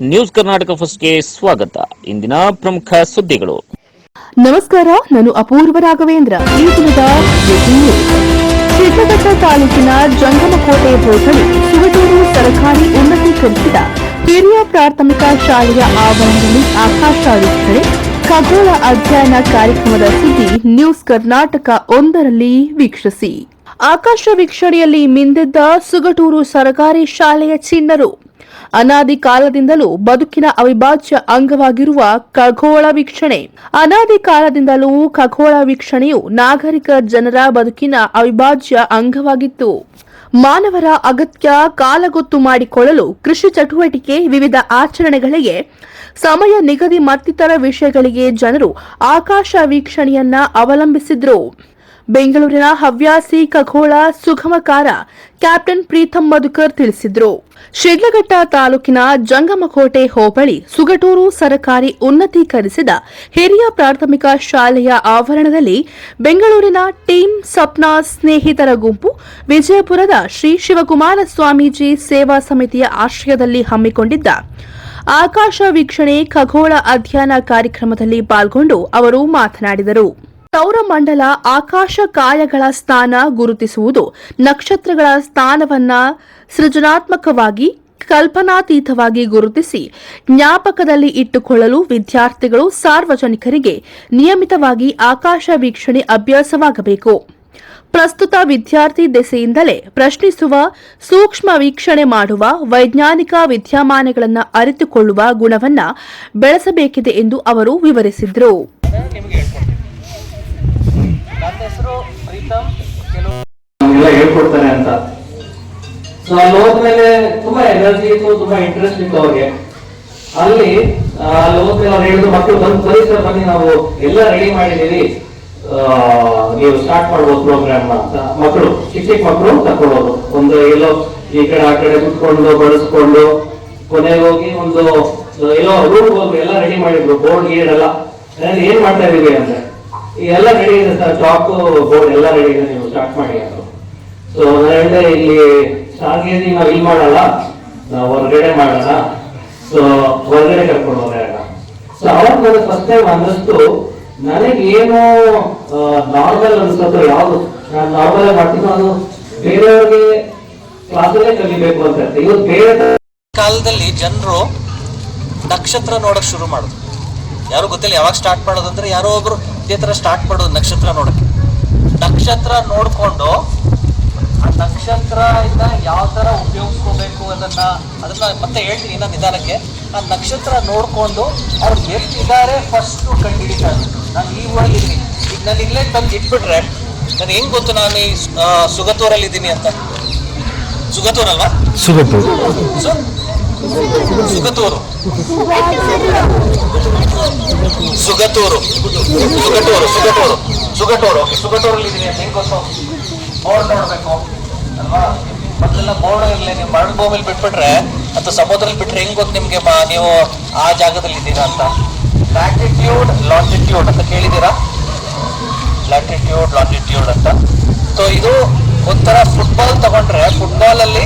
News Karnataka ಫಸ್ಟ್ಗೆ ಸ್ವಾಗತ. ಇಂದಿನ ಪ್ರಮುಖ ಸುದ್ದಿಗಳು. ನಮಸ್ಕಾರ, ನಾನು ಅಪೂರ್ವ ರಾಘವೇಂದ್ರ. ಈ ದಿನದ. ಶಿಡ್ಲಘಟ್ಟ ತಾಲೂಕಿನ ಜಂಗಮಕೋಟೆ ಹೋಬಳಿ ಶಿವಟೂರು ಸರ್ಕಾರಿ ಉನ್ನತೀಕರಿಸಿದ ಹಿರಿಯ ಪ್ರಾಥಮಿಕ ಶಾಲೆಯ ಆವರಣದಲ್ಲಿ ಆಕಾಶ ವೀಕ್ಷಣೆ ಖಗೋಳ ಅಧ್ಯಯನ ಕಾರ್ಯಕ್ರಮದ ಸುದ್ದಿ ನ್ಯೂಸ್ ಕರ್ನಾಟಕ ಒಂದರಲ್ಲಿ ವೀಕ್ಷಿಸಿ. ಆಕಾಶ ವೀಕ್ಷಣೆಯಲ್ಲಿ ಮಿಂದಿದ್ದ ಸುಗಟೂರು ಸರ್ಕಾರಿ ಶಾಲೆಯ ಚಿಣ್ಣರು ಅನಾದಿ ಕಾಲದಿಂದಲೂ ಬದುಕಿನ ಅವಿಭಾಜ್ಯ ಅಂಗವಾಗಿರುವ ಖಗೋಳ ವೀಕ್ಷಣೆ. ಅನಾದಿ ಕಾಲದಿಂದಲೂ ಖಗೋಳ ವೀಕ್ಷಣೆಯು ನಾಗರಿಕ ಜನರ ಬದುಕಿನ ಅವಿಭಾಜ್ಯ ಅಂಗವಾಗಿತ್ತು. ಮಾನವರ ಅಗತ್ಯ ಕಾಲಗೊತ್ತು ಮಾಡಿಕೊಳ್ಳಲು ಕೃಷಿ ಚಟುವಟಿಕೆ ವಿವಿಧ ಆಚರಣೆಗಳಿಗೆ, ಸಮಯ ನಿಗದಿ ಮತ್ತಿತರ ವಿಷಯಗಳಿಗೆ ಜನರು ಆಕಾಶ ವೀಕ್ಷಣೆಯನ್ನ ಅವಲಂಬಿಸಿದ್ರು. ಬೆಂಗಳೂರಿನ ಹವ್ಯಾಸಿ ಖಗೋಳ ಸುಗಮಕಾರ ಕ್ಯಾಪ್ಟನ್ ಪ್ರೀತಮ್ ಮಧುಕರ್ ತಿಳಿಸಿದರು. ಶಿಡ್ಲಘಟ್ಟ ತಾಲೂಕಿನ ಜಂಗಮಕೋಟೆ ಹೋಬಳಿ ಸುಗಟೂರು ಸರಕಾರಿ ಉನ್ನತೀಕರಿಸಿದ ಹಿರಿಯ ಪ್ರಾಥಮಿಕ ಶಾಲೆಯ ಆವರಣದಲ್ಲಿ ಬೆಂಗಳೂರಿನ ಟೀಮ್ ಸಪ್ನಾ ಸ್ನೇಹಿತರ ಗುಂಪು ವಿಜಯಪುರದ ಶ್ರೀ ಶಿವಕುಮಾರ ಸ್ವಾಮೀಜಿ ಸೇವಾ ಸಮಿತಿಯ ಆಶ್ರಯದಲ್ಲಿ ಹಮ್ಮಿಕೊಂಡಿದ್ದ ಆಕಾಶ ವೀಕ್ಷಣೆ ಖಗೋಳ ಅಧ್ಯಯನ ಕಾರ್ಯಕ್ರಮದಲ್ಲಿ ಪಾಲ್ಗೊಂಡು ಅವರು ಮಾತನಾಡಿದರು. ಸೌರಮಂಡಲ ಆಕಾಶ ಕಾಯಗಳ ಸ್ಥಾನ ಗುರುತಿಸುವುದು ನಕ್ಷತ್ರಗಳ ಸ್ಥಾನವನ್ನ ಸೃಜನಾತ್ಮಕವಾಗಿ, ಕಲ್ಪನಾತೀತವಾಗಿ ಗುರುತಿಸಿ, ಜ್ಞಾಪಕದಲ್ಲಿ ಇಟ್ಟುಕೊಳ್ಳಲು ವಿದ್ಯಾರ್ಥಿಗಳು ಸಾರ್ವಜನಿಕರಿಗೆ ನಿಯಮಿತವಾಗಿ ಆಕಾಶ ವೀಕ್ಷಣೆ ಅಭ್ಯಾಸವಾಗಬೇಕು. ಪ್ರಸ್ತುತ ವಿದ್ಯಾರ್ಥಿ ದೆಸೆಯಿಂದಲೇ ಪ್ರಶ್ನಿಸುವ, ಸೂಕ್ಷ್ಮ ವೀಕ್ಷಣೆ ಮಾಡುವ, ವೈಜ್ಞಾನಿಕ ವಿದ್ಯಮಾನಗಳನ್ನು ಅರಿತುಕೊಳ್ಳುವ ಗುಣವನ್ನ ಬೆಳೆಸಬೇಕಿದೆ ಎಂದು ಅವರು ವಿವರಿಸಿದರು. ಹೇಳ್ಕೊಡ್ತಾನೆ ಅಂತ. ಸೊ ಅಲ್ಲಿ ಹೋದ್ಮೇಲೆ ತುಂಬಾ ಎನರ್ಜಿ ಇತ್ತು ತುಂಬಾ ಇಂಟ್ರೆಸ್ಟ್ ಇತ್ತು ಅವ್ರಿಗೆ. ಅಲ್ಲಿ ಅಲ್ಲಿ ಹೋದ್ಮೇಲೆ ಅವ್ರು ಹೇಳಿದ್ರು ಮಕ್ಕಳು ಬಂದು ಪರಿಸರ ಸರ್ ಬನ್ನಿ ನಾವು ಎಲ್ಲ ರೆಡಿ ಮಾಡಿದೀವಿ ಆ, ನೀವು ಸ್ಟಾರ್ಟ್ ಮಾಡ್ಬೋದು ಪ್ರೋಗ್ರಾಮ್ ಅಂತ. ಮಕ್ಕಳು ಚಿಕ್ಕ ಚಿಕ್ಕ ಮಕ್ಕಳು ತಕೊಳ್ಳೋದು ಒಂದು ಎಲ್ಲೋ ಈ ಕಡೆ ಆ ಕಡೆ ಕುತ್ಕೊಂಡು ಬಳಸ್ಕೊಂಡು ಕೊನೆಗೆ ಹೋಗಿ ಒಂದು ಎಲ್ಲೋ ರೂಮ್ ಹೋಗಿ ಎಲ್ಲ ರೆಡಿ ಮಾಡಿದ್ರು. ಬೋರ್ಡ್ ಗೀಡ್ ಏನ್ ಮಾಡ್ತಾ ಇದೀವಿ ಅಂದ್ರೆ ಎಲ್ಲ ರೆಡಿ ಇದೆ ಸರ್ ಚಾಕು ಬೋರ್ಡ್ ಎಲ್ಲ ರೆಡಿ ಇದೆ ನೀವು ಸ್ಟಾರ್ಟ್ ಮಾಡಿ ಅಂದ್ರು ಸೊ ಅದರಿಂದ ಇಲ್ಲಿ ಸಾಂಗೇತಿ ನಾವು ಇಲ್ಲಿ ಮಾಡಲ್ಲ ಹೊರಗಡೆ ಮಾಡೋಣ ಸೊ ಹೊರಗಡೆ ಕರ್ಕೊಂಡು ಹೋಗೋಣ ಸೊ ಅವಾಗ ನನಗೆ ಫಸ್ಟ್ ಟೈಮ್ ಅನ್ನಿಸ್ತು, ನನಗೆ ಏನು ನಾರ್ಮಲ್ ಅನ್ಸುತ್ತೋ ಯಾವುದು? ನಾನು ನಾರ್ಮಲ್ ಮಾಡ್ತೀನಿ ಅದು ಬೇರೆಯವ್ರಿಗೆ ಕ್ಲಾಸಲ್ಲೇ ಕಲಿಬೇಕು ಅಂತ. ಇವತ್ತು ಬೇರೆ ಕಾಲದಲ್ಲಿ ಜನರು ನಕ್ಷತ್ರ ನೋಡಕ್ ಶುರು ಮಾಡೋದು ಯಾರು ಗೊತ್ತಿಲ್ಲ, ಯಾವಾಗ ಸ್ಟಾರ್ಟ್ ಮಾಡೋದಂದ್ರೆ ಯಾರೋ ಒಬ್ರು ಇದೇ ತರ ಸ್ಟಾರ್ಟ್ ಮಾಡೋದು ನಕ್ಷತ್ರ ನೋಡಕ್ಕೆ. ನಕ್ಷತ್ರ ನೋಡ್ಕೊಂಡು ನಕ್ಷತ್ರ ಇಂದ ಯಾವ ತರ ಉಪಯೋಗಿಸ್ಕೋಬೇಕು ಅದನ್ನ ಅದನ್ನ ಮತ್ತೆ ಹೇಳ್ತೀನಿ ಇನ್ನೊಂದು ನಿಧಾನಕ್ಕೆ. ಆ ನಕ್ಷತ್ರ ನೋಡ್ಕೊಂಡು ಅವ್ರು ಎಷ್ಟಿದ್ದಾರೆ ಫಸ್ಟ್ ಕಂಡುಹಿಡಿತಾರೆ ನಾನು ಈ ಊರಲ್ಲಿದ್ದೀನಿ. ಈಗ ನಾನು ಇಲ್ಲೇ ತಂದು ಇಟ್ಬಿಟ್ರೆ ನಾನು ಹೆಂಗ್ ಗೊತ್ತು ನಾನು ಈ ಸುಗತೂರಲ್ಲಿ ಇದ್ದೀನಿ ಅಂತ? ಸುಗತೂರ್ ಅಲ್ವಾ? ಸುಗತೂರು ಸು- ಸುಗತೂರು ಸುಗತೂರು ಸುಗಟೂರು ಸುಗಟೂರು ಸುಗಟೂರು ಓಕೆ. ಸುಗಟೂರಲ್ಲಿ ಇದ್ದೀನಿ ಅಂತ ಹೆಂಗ್ ಗೊತ್ತು? ಅವ್ರು ನೋಡ್ಬೇಕು ಮೊದಲೆಲ್ಲ ಬೋರ್ಡ್ ಇರಲಿ ನೀವು ಮರಣ ಭೂಮಿಲಿ ಬಿಟ್ಬಿಟ್ರೆ ಅಥವಾ ಸಮುದ್ರದಲ್ಲಿ ಬಿಟ್ರೆ ಹೆಂಗ್ ಗೊತ್ತು ನಿಮ್ಗೆ ನೀವು ಆ ಜಾಗದಲ್ಲಿ ಇದ್ದೀರಾ ಅಂತ? ಲ್ಯಾಟಿಟ್ಯೂಡ್ ಲಾಂಜಿಟ್ಯೂಡ್ ಅಂತ ಕೇಳಿದ್ದೀರಾ? ಲ್ಯಾಟಿಟ್ಯೂಡ್ ಲಾಂಜಿಟ್ಯೂಡ್ ಅಂತ. ಸೊ ಇದು ಒಂಥರ ಫುಟ್ಬಾಲ್ ತಗೊಂಡ್ರೆ ಫುಟ್ಬಾಲ್ ಅಲ್ಲಿ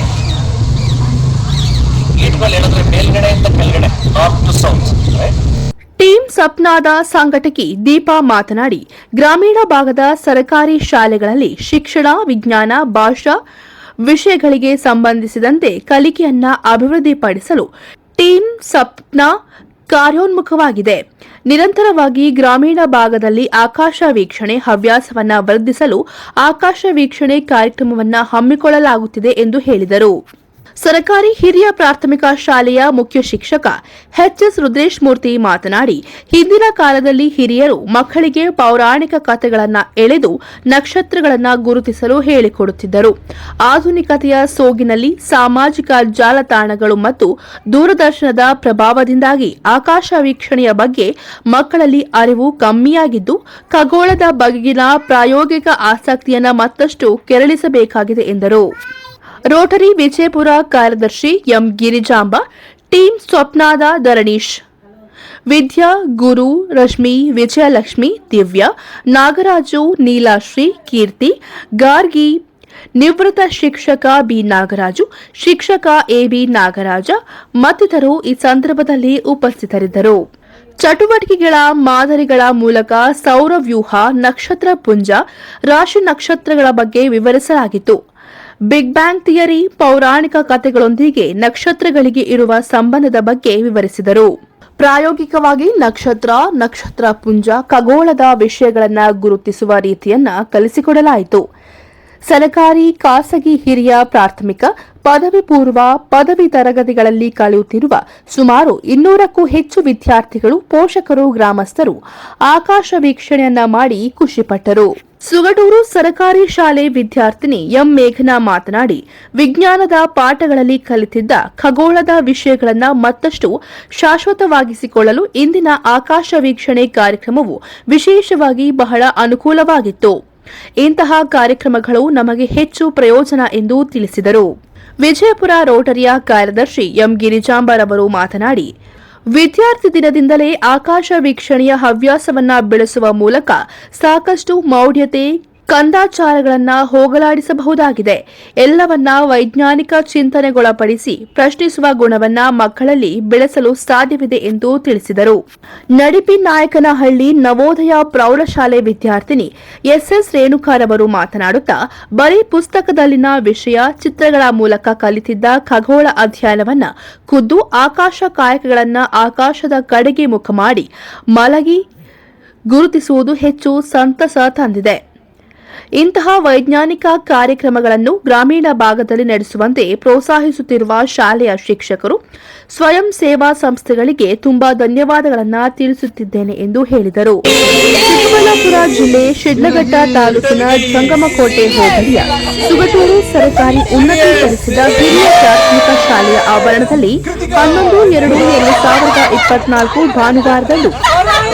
ಈಟ್ ಮೇಲೆ ಮೇಲ್ಗಡೆ ಅಂತ ಕೆಳಗಡೆ north to south right team ಸಪ್ನಾದ ಸಂಘಟಕಿ ದೀಪಾ ಮಾತನಾಡಿ, ಗ್ರಾಮೀಣ ಭಾಗದ ಸರ್ಕಾರಿ ಶಾಲೆಗಳಲ್ಲಿ ಶಿಕ್ಷಣ, ವಿಜ್ಞಾನ, ಭಾಷಾ ವಿಷಯಗಳಿಗೆ ಸಂಬಂಧಿಸಿದಂತೆ ಕಲಿಕೆಯನ್ನ ಅಭಿವೃದ್ಧಿಪಡಿಸಲು ಟೀಮ್ ಸಪ್ನ ಕಾರ್ಯೋನ್ಮುಖವಾಗಿದೆ. ನಿರಂತರವಾಗಿ ಗ್ರಾಮೀಣ ಭಾಗದಲ್ಲಿ ಆಕಾಶ ವೀಕ್ಷಣೆ, ಹವ್ಯಾಸವನ್ನ ವೃದ್ಧಿಸಲು ಆಕಾಶ ವೀಕ್ಷಣೆ ಕಾರ್ಯಕ್ರಮವನ್ನು ಹಮ್ಮಿಕೊಳ್ಳಲಾಗುತ್ತಿದೆ ಎಂದು ಹೇಳಿದರು. ಸರ್ಕಾರಿ ಹಿರಿಯ ಪ್ರಾಥಮಿಕ ಶಾಲೆಯ ಮುಖ್ಯ ಶಿಕ್ಷಕ ಎಚ್ಎಸ್ ರುದ್ರೇಶ್ ಮೂರ್ತಿ ಮಾತನಾಡಿ, ಹಿಂದಿನ ಕಾಲದಲ್ಲಿ ಹಿರಿಯರು ಮಕ್ಕಳಿಗೆ ಪೌರಾಣಿಕ ಕಥೆಗಳನ್ನು ಎಳೆದು ನಕ್ಷತ್ರಗಳನ್ನು ಗುರುತಿಸಲು ಹೇಳಿಕೊಡುತ್ತಿದ್ದರು. ಆಧುನಿಕತೆಯ ಸೋಗಿನಲ್ಲಿ ಸಾಮಾಜಿಕ ಜಾಲತಾಣಗಳು ಮತ್ತು ದೂರದರ್ಶನದ ಪ್ರಭಾವದಿಂದಾಗಿ ಆಕಾಶ ವೀಕ್ಷಣೆಯ ಬಗ್ಗೆ ಮಕ್ಕಳಲ್ಲಿ ಅರಿವು ಕಮ್ಮಿಯಾಗಿದ್ದು, ಖಗೋಳದ ಬಗೆಗಿನ ಪ್ರಾಯೋಗಿಕ ಆಸಕ್ತಿಯನ್ನು ಮತ್ತಷ್ಟು ಕೆರಳಿಸಬೇಕಾಗಿದೆ ಎಂದರು. ರೋಟರಿ ವಿಜಯಪುರ ಕಾರ್ಯದರ್ಶಿ ಎಂ ಗಿರಿಜಾಂಬ ಟೀಮ್ ಸ್ವಪ್ನಾದ ಧರಣೀಶ್. ವಿದ್ಯಾ, ಗುರು, ರಶ್ಮಿ, ವಿಜಯಲಕ್ಷ್ಮಿ, ದಿವ್ಯ, ನಾಗರಾಜು, ನೀಲಾಶ್ರೀ, ಕೀರ್ತಿ, ಗಾರ್ಗಿ, ನಿವೃತ್ತ ಶಿಕ್ಷಕ ಬಿ ನಾಗರಾಜು, ಶಿಕ್ಷಕ ಎಬಿ ನಾಗರಾಜ ಮತ್ತಿತರರು ಈ ಸಂದರ್ಭದಲ್ಲಿ ಉಪಸ್ಥಿತರಿದ್ದರು. ಚಟುವಟಿಕೆಗಳ ಮಾದರಿಗಳ ಮೂಲಕ ಸೌರವ್ಯೂಹ, ನಕ್ಷತ್ರ ಪುಂಜ, ರಾಶಿ ನಕ್ಷತ್ರಗಳ ಬಗ್ಗೆ ವಿವರಿಸಲಾಗಿತ್ತು. ಬಿಗ್ ಬ್ಯಾಂಗ್ ಥಿಯರಿ ಪೌರಾಣಿಕ ಕಥೆಗಳೊಂದಿಗೆ ನಕ್ಷತ್ರಗಳಿಗೆ ಇರುವ ಸಂಬಂಧದ ಬಗ್ಗೆ ವಿವರಿಸಿದರು. ಪ್ರಾಯೋಗಿಕವಾಗಿ ನಕ್ಷತ್ರ ನಕ್ಷತ್ರ ಪುಂಜ, ಖಗೋಳದ ವಿಷಯಗಳನ್ನು ಗುರುತಿಸುವ ರೀತಿಯನ್ನ ಕಲಿಸಿಕೊಡಲಾಯಿತು. ಸರಕಾರಿ ಖಾಸಗಿ, ಹಿರಿಯ, ಪ್ರಾಥಮಿಕ, ಪದವಿ ಪೂರ್ವ, ಪದವಿ ತರಗತಿಗಳಲ್ಲಿ ಕಲಿಯುತ್ತಿರುವ ಸುಮಾರು ಇನ್ನೂರಕ್ಕೂ ಹೆಚ್ಚು ವಿದ್ಯಾರ್ಥಿಗಳು ಪೋಷಕರು, ಗ್ರಾಮಸ್ಥರು ಆಕಾಶ ವೀಕ್ಷಣೆಯನ್ನ ಮಾಡಿ ಖುಷಿಪಟ್ಟರು. ಸುಗಟೂರು ಸರಕಾರಿ ಶಾಲೆ ವಿದ್ಯಾರ್ಥಿನಿ ಎಂ ಮೇಘನಾ ಮಾತನಾಡಿ, ವಿಜ್ಞಾನದ ಪಾಠಗಳಲ್ಲಿ ಕಲಿತಿದ್ದ ಖಗೋಳದ ವಿಷಯಗಳನ್ನು ಮತ್ತಷ್ಟು ಶಾಶ್ವತವಾಗಿಸಿಕೊಳ್ಳಲು ಇಂದಿನ ಆಕಾಶ ವೀಕ್ಷಣೆ ಕಾರ್ಯಕ್ರಮವು ವಿಶೇಷವಾಗಿ ಬಹಳ ಅನುಕೂಲವಾಗಿತ್ತು. ಇಂತಹ ಕಾರ್ಯಕ್ರಮಗಳು ನಮಗೆ ಹೆಚ್ಚು ಪ್ರಯೋಜನ ಎಂದು ತಿಳಿಸಿದರು. ವಿಜಯಪುರ ರೋಟರಿಯ ಕಾರ್ಯದರ್ಶಿ ಎಂ ಗಿರಿಜಾಂಬರ್ ಅವರು ಮಾತನಾಡಿ ವಿದ್ಯಾರ್ಥಿ ದಿನದಿಂದಲೇ ಆಕಾಶ ವೀಕ್ಷಣೆಯ ಹವ್ಯಾಸವನ್ನ ಬೆಳೆಸುವ ಮೂಲಕ ಸಾಕಷ್ಟು ಮೌಢ್ಯತೆ ಕಂದಾಚಾರಗಳನ್ನ ಹೋಗಲಾಡಿಸಬಹುದಾಗಿದೆ. ಎಲ್ಲವನ್ನ ವೈಜ್ಞಾನಿಕ ಚಿಂತನೆಗೊಳಪಡಿಸಿ ಪ್ರಶ್ನಿಸುವ ಗುಣವನ್ನ ಮಕ್ಕಳಲ್ಲಿ ಬೆಳೆಸಲು ಸಾಧ್ಯವಿದೆ ಎಂದು ತಿಳಿಸಿದರು. ನಡಿಪಿ ನಾಯಕನಹಳ್ಳಿ ನವೋದಯ ಪ್ರೌಢಶಾಲೆ ವಿದ್ಯಾರ್ಥಿನಿ ಎಸ್ಎಸ್ ರೇಣುಕಾರವರು ಮಾತನಾಡುತ್ತಾ, ಬರೀ ಪುಸ್ತಕದಲ್ಲಿನ ವಿಷಯ ಚಿತ್ರಗಳ ಮೂಲಕ ಕಲಿತಿದ್ದ ಖಗೋಳ ಅಧ್ಯಯನವನ್ನ ಖುದ್ದು ಆಕಾಶ ಕಾಯಕಗಳನ್ನ ಆಕಾಶದ ಕಡೆಗೆ ಮುಖ ಮಾಡಿ ಮಲಗಿ ಗುರುತಿಸುವುದು ಹೆಚ್ಚು ಸಂತಸ ತಂದಿದೆ. ಇಂತಹ ವೈಜ್ಞಾನಿಕ ಕಾರ್ಯಕ್ರಮಗಳನ್ನು ಗ್ರಾಮೀಣ ಭಾಗದಲ್ಲಿ ನಡೆಸುವಂತೆ ಪ್ರೋತ್ಸಾಹಿಸುತ್ತಿರುವ ಶಾಲೆಯ ಶಿಕ್ಷಕರು ಸ್ವಯಂ ಸೇವಾ ಸಂಸ್ಥೆಗಳಿಗೆ ತುಂಬಾ ಧನ್ಯವಾದಗಳನ್ನು ತಿಳಿಸುತ್ತಿದ್ದೇನೆ ಎಂದು ಹೇಳಿದರು. ಚಿಕ್ಕಬಳ್ಳಾಪುರ ಜಿಲ್ಲೆ ಶಿಡ್ಲಘಟ್ಟ ತಾಲೂಕಿನ ಜಂಗಮಕೋಟೆ ಹೋಬಳಿಯ ಸುಗಟೂರು ಸರ್ಕಾರಿ ಉನ್ನತೀಕರಿಸಿದ ಹಿರಿಯ ಪ್ರಾಥಮಿಕ ಶಾಲೆಯ ಆವರಣದಲ್ಲಿ ಹನ್ನೊಂದು, ಎರಡು ಎರಡು ಸಾವಿರದ ಇಪ್ಪತ್ನಾಲ್ಕು ಭಾನುವಾರದಂದು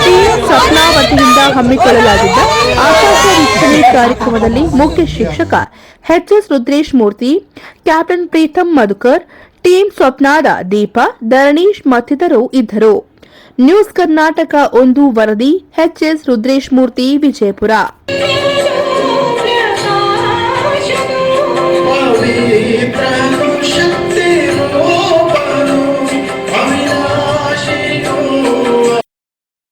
ಟೀಮ್ ಸಪ್ನಾ ವತಿಯಿಂದ ಹಮ್ಮಿಕೊಳ್ಳಲಾಗಿದ್ದ ಆಕಾಶ ವೀಕ್ಷಣೆ ಕಾರ್ಯಕ್ರಮದಲ್ಲಿ ಮುಖ್ಯ ಶಿಕ್ಷಕ H S Rudresh Murthy, captain Pritam Madhukar team ಸ್ವಪ್ನಾದ Deepa Dharanish ಮತ್ತಿತರರು ಇದ್ದರು. ನ್ಯೂಸ್ ಕರ್ನಾಟಕ ಒಂದು ವರದಿ ಎಚ್ ಎಸ್ ರುದ್ರೇಶ್ ಮೂರ್ತಿ, ವಿಜಯಪುರ.